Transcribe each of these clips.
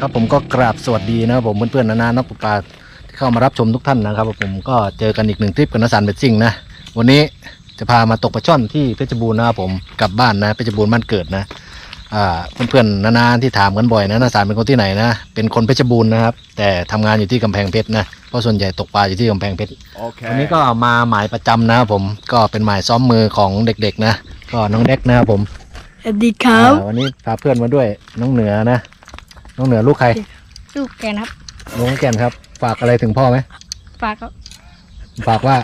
ครับผมก็กราบสวัสดีนะครับผมเพื่อนๆนานานักตกปลาที่เข้ามารับชมทุกท่านนะครับผมก็เจอกันอีกหนึ่งทริปกับนสันเบดซิ่งนะวันนี้จะพามาตกปลาช่อนที่เพชรบูรณ์นะครับผมกลับบ้านนะเพชรบูรณ์บ้านเกิดนะอ่าเพื่อนๆนานาที่ถามกันบ่อยนะนาสารเป็นคนที่ไหนนะเป็นคนเพชรบูรณ์นะครับ แต่ทำงานอยู่ที่กำแพงเพชรนะเพราะส่วนใหญ่ตกปลาอยู่ที่กำแพงเพชร Okay. วันนี้ก็มาหมายประจำนะครับผมก็เป็นหมายซ้อมมือของเด็กๆนะก็น้องเด็กนะครับผมสวัสดีครับอ่าวันนี้พาเพื่อนมาด้วยน้องเหนือนะ น้องเหนือลูกใคร ลูกแกนะครับ น้องแก่นครับ ฝากอะไรถึงพ่อไหม ฝากครับฝากว่า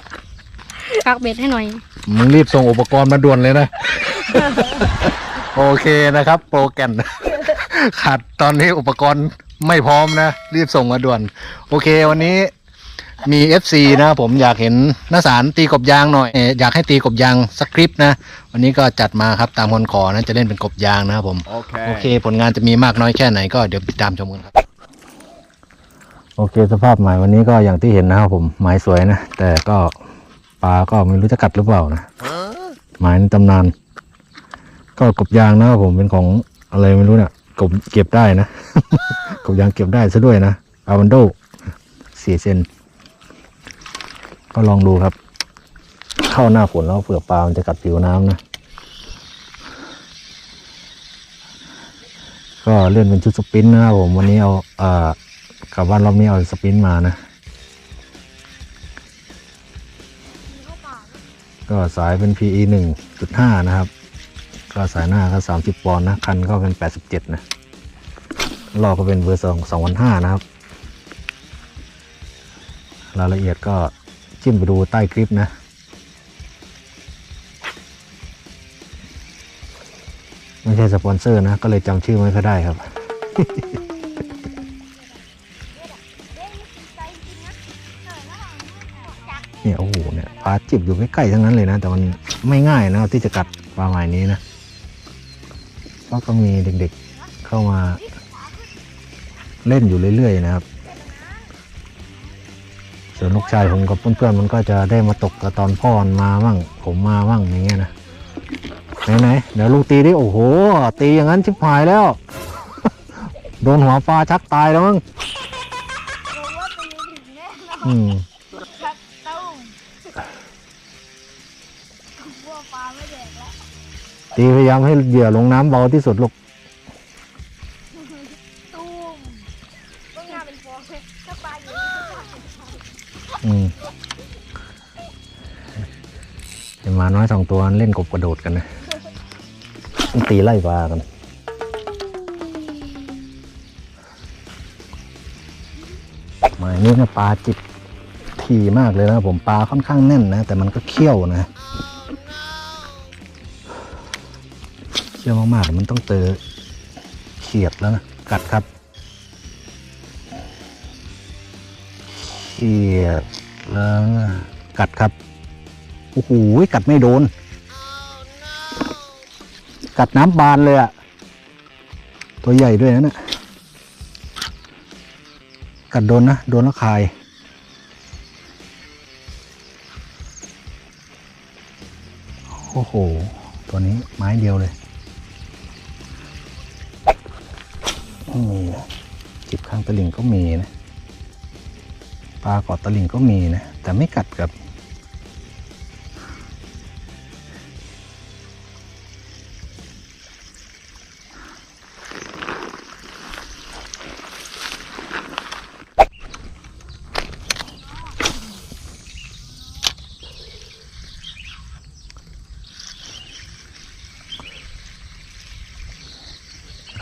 ฝากเบ็ดให้หน่อย มึงรีบส่งอุปกรณ์มาด่วนเลยนะ โอเคนะครับ โปรแกรมขาดตอนนี้อุปกรณ์ไม่พร้อมนะ รีบส่งมาด่วน โอเค วันนี้ มี FC นะครับผมอยากเห็นน้าสารตีกบยางหน่อยเอ่ออยากให้ตีกบยางสักคลิปนะ วันนี้ก็จัดมาครับตามคนขอนะจะเล่นเป็นกบยางนะครับผม Okay. โอเค ผลงานจะมีมากน้อยแค่ไหนก็เดี๋ยวติดตามชมกันครับ โอเค สภาพหมายวันนี้ก็อย่างที่เห็นนะครับผมหมายสวยนะ แต่ก็ปลาก็ไม่รู้จะกัดหรือเปล่านะหมายในตำนาน ก็กบยางนะครับผมเป็นของอะไรไม่รู้เนี่ยกบเก็บได้นะ กบยางเก็บได้ซะด้วยนะอาวันโดสี่เซน ก็ลองดูครับ เข้าหน้าฝนแล้วเผื่อปลามันจะกัดผิวน้ำนะ ก็เล่นเป็นชุดสปินนะครับผมวันนี้เอาเอ่อกลับบ้านรอบนี้เอาสปินมานะ ก็สายเป็น PE หนึ่งจุดห้านะครับ ก็สายหน้าก็สามสิบปอนด์นะ คันก็เป็นแปดสิบเจ็ดนะลอกก็เป็นเบอร์สองสองพันห้านะครับ รายละเอียดก็ จิ้มไปดูใต้คลิปนะ ไม่ใช่สปอนเซอร์นะ ก็เลยจำชื่อไม่ค่อยได้ครับ เนี่ย โอ้โห เนี่ยปลาจิบอยู่ใกล้ๆทั้งนั้นเลยนะ แต่มันไม่ง่ายนะที่จะกัดปลาหมายนี้นะเพราะก็มีเด็กๆเข้ามาเล่นอยู่เรื่อยๆนะครับ ส่วนลูกชายผมกับเพื่อนๆมันก็จะได้มาตกกับตอนพ่อมันมามั่งผมมามั่งอย่างเงี้ยนะไหนๆเดี๋ยวลูกตีดิโอ้โห ตีอย่างนั้นชิบหายแล้ว โดนหัวปลาชักตายแล้วมั้งอืมตีพยายามให้เหยื่อลงน้ำเบาที่สุดลูก อืมเดี๋ยวหมาน้อยสองตัวเล่นกบกระโดดกันนะมันตีไล่ปลากัน หมายนี้นะปลาจิบทีมากเลยนะผมปลาค่อนข้างแน่นนะ แต่มันก็เขี้ยวนะเขี้ยวมากๆมันต้องเจอเขียดแล้วนะ กัดครับ เขียแล้วกัดครับ โอ้โห กัดไม่โดน กัดน้ำบานเลยอะตัวใหญ่ด้วยนะเนี่ยกัดโดนนะ โดนแล้วคาย โอ้โห ตัวนี้ไม้เดียวเลยมีนะจิบข้างตะลิงก็มีนะ ปลาเกาะตะลิงก็มีนะ แต่ไม่กัดกับ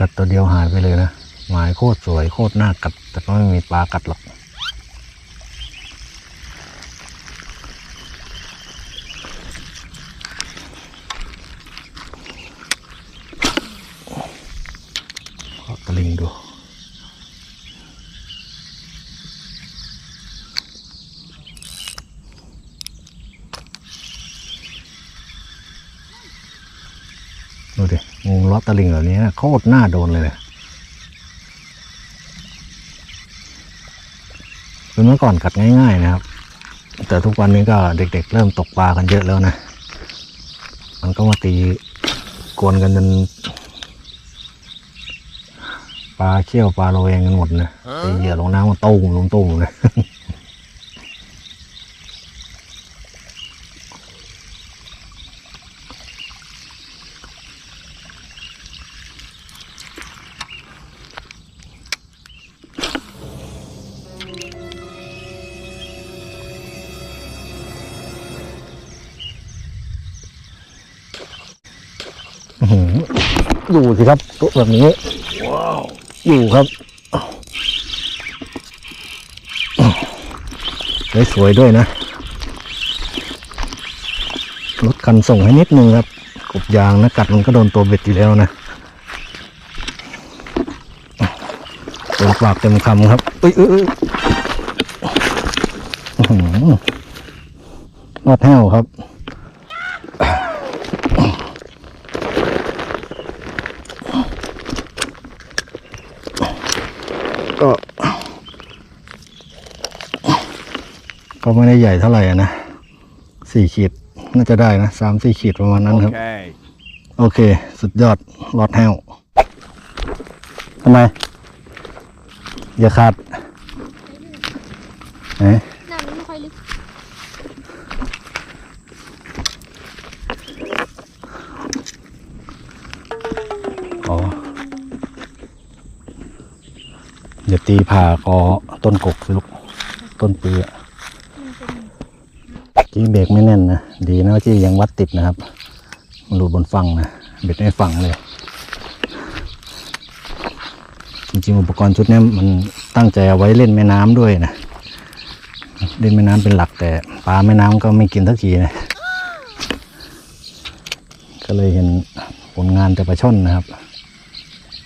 กัดตัวเดียวหายไปเลยนะหมายโคตรสวยโคตรน่ากัด แต่ก็ไม่มีปลากัดหรอก ขอตะลิ งดู ดูดิงูล้อตะลิงเหล่านี้นะโคตรน่าโดนเลยเนี่ยคือเมื่อก่อนกัดง่าย ๆ นะครับ แต่ทุกวันนี้ก็เด็ก ๆ เริ่มตกปลากันเยอะแล้วนะ มันก็มาตีกวนกันจน ปลาเขี้ยวปลาโรเองกันหมดนะตีเหยื่อลงน้ำมันตุ้มลงตุ้มเลยอื้อหืออยู่สิครับตัวแบบนี้ว้าว อยู่ครับสวยด้วยนะลดคันส่งให้นิดนึงครับกบยางนะกัดมันก็โดนตัวเบ็ดอยู่แล้วนะเต็มปากเต็มคำครับเอ้ยเอ้ยเอ้ยอื้อหือนอดแห้วครับ ก็ไม่ได้ใหญ่เท่าไหร่อะนะสี่ขีดน่าจะได้นะสามสี่ขีดประมาณนั้นครับ Okay. โอเค สุดยอดรอดแห้วทำไม อย่าขาดไหนน้ำมันไม่ค่อยลึกอ๋ออย่าตีผ่าคอต้นกกสิลูก ต้นปือ อะจี้เบรกไม่แน่นนะ ดีนะว่าจี้ยังวัดติดนะครับ มันหลุดบนฝั่งนะ เบ็ดไม่ฝั่งเลย จริงๆอุปกรณ์ชุดนี้มันตั้งใจเอาไว้เล่นแม่น้ำด้วยนะ เล่นแม่น้ำเป็นหลักแต่ปลาแม่น้ำก็ไม่กินทักทีนะ ก็เลยเห็นผลงานแต่ปลาช่อนนะครับ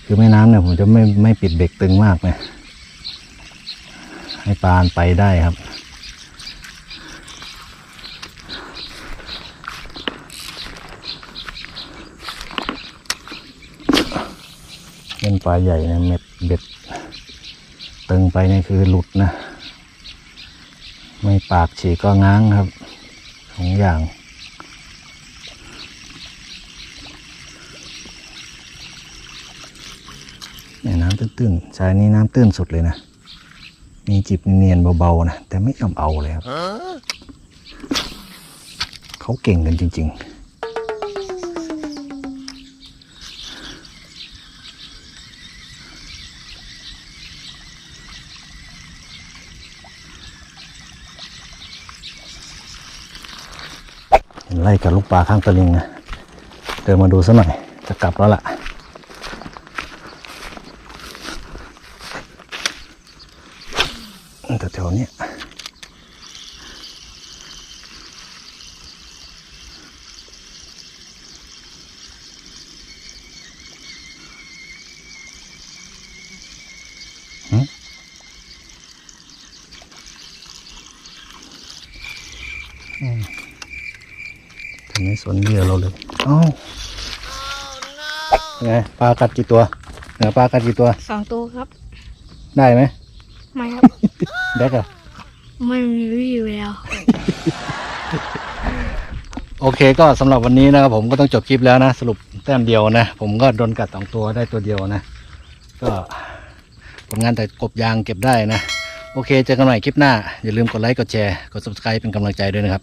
คือแม่น้ำเนี่ยผมจะไม่ไม่ปิดเบรกตึงมากนะให้ปลาไปได้ครับ เล่น ปลาใหญ่เนี่ยเม็ดเบ็ดตึงไปนี่คือหลุดนะ ไม่ปากฉีกก็ง้างครับสองอย่างเนี่ยน้ำตื้นๆชายนี้น้ำตื้นสุดเลยนะ มีจิบเนียนๆเบาๆนะ แต่ไม่ยอมเอาเลยครับ เขาเก่งกันจริง ๆ ไล่กับลูกปลาข้างตะลิงนะเดินมาดูสักหน่อย จะกลับแล้วล่ะ แต่แถวๆเนี้ยหึอืมแต่ไม่ สนเหยื่อเราเลยเอ้าไงปลากัดกี่ตัวเหนือปลากัดกี่ตัว สองตัวครับ ได้ไหมไม่ครับ แบ็กอะไม่มีวิวแล้ว โอเคก็สำหรับวันนี้นะครับผมก็ต้องจบคลิปแล้วนะ สรุปแต้มเดียวนะ ผมก็โดนกัดสองตัวได้ตัวเดียวนะ ก็ผลงานแต่กบยางเก็บได้นะ โอเคเจอกันใหม่คลิปหน้า อย่าลืมกดไลค์กดแชร์ กด subscribe เป็นกำลังใจด้วยนะครับ